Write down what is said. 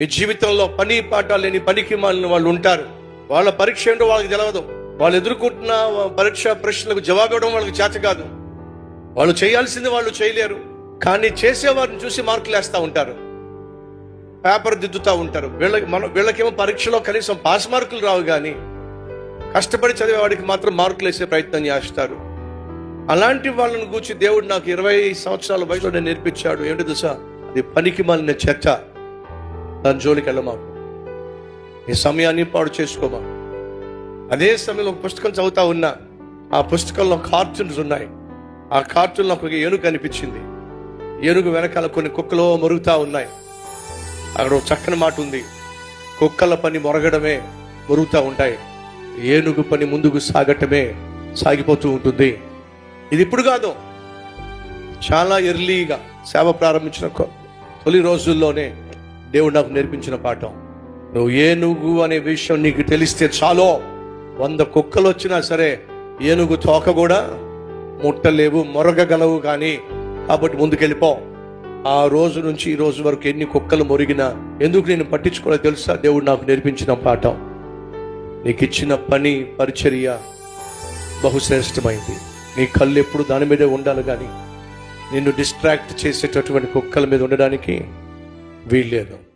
మీ జీవితంలో పని పాట లేని పనికి మాలిన వాళ్ళు ఉంటారు. వాళ్ళ పరీక్ష ఏంటో వాళ్ళకి తెలియదు వాళ్ళు ఎదుర్కొంటున్న పరీక్ష ప్రశ్నలకు జవాబు ఇవ్వడం వాళ్ళకి చేత కాదు. వాళ్ళు చేయాల్సింది వాళ్ళు చేయలేరు. కానీ చేసేవారిని చూసి మార్కులు వేస్తూ ఉంటారు. పేపర్ దిద్దుతూ ఉంటారు. వీళ్ళకి మన వీళ్ళకేమో పరీక్షలో కనీసం పాస్ మార్కులు రావు కానీ కష్టపడి చదివేవాడికి మాత్రం మార్కులు వేసే ప్రయత్నం చేస్తారు. అలాంటి వాళ్ళని గూర్చి దేవుడు నాకు ఇరవై సంవత్సరాల వయసులో నేను నేర్పించాడు. ఏంటి తెలుసా? అది పనికి మాలిన చర్చ. దాని జోలికి వెళ్ళమాకు. ఈ సమయాన్ని పాడు చేసుకోమా. అదే సమయంలో ఒక పుస్తకం చదువుతా ఉన్నా ఆ పుస్తకంలో కార్టూన్స్ ఉన్నాయి. ఆ కార్టూన్లో ఒక ఏనుగు కనిపించింది. ఏనుగు వెనకాల కొన్ని కుక్కలు మరుగుతా ఉన్నాయి. అక్కడ ఒక చక్కని మాట ఉంది. కుక్కల పని మొరగడమే మరుగుతూ ఉంటాయి. ఏనుగు పని ముందుకు సాగటమే సాగిపోతూ ఉంటుంది. ఇది ఇప్పుడు కాదు. చాలా ఎర్లీగా సేవ ప్రారంభించిన తొలి రోజుల్లోనే దేవుడు నాకు నేర్పించిన పాఠం. నువ్వు ఏనుగు అనే విషయం నీకు తెలిస్తే చాలో. వంద కుక్కలు వచ్చినా సరే ఏనుగు తోక కూడా ముట్టలేవు మొరగగలవు కానీ. కాబట్టి ముందుకెళ్ళిపో. ఆ రోజు నుంచి ఈ రోజు వరకు ఎన్ని కుక్కలు మొరిగినా ఎందుకు నేను పట్టించుకోలేదు తెలుసా? దేవుడు నాకు నేర్పించిన పాఠం. నీకు ఇచ్చిన పని పరిచర్య బహుశ్రేష్టమైంది. నీ కళ్ళు ఎప్పుడు దాని మీదే ఉండాలి కానీ. నిన్ను డిస్ట్రాక్ట్ చేసేటటువంటి కుక్కల మీద ఉండడానికి వీల్లేదు.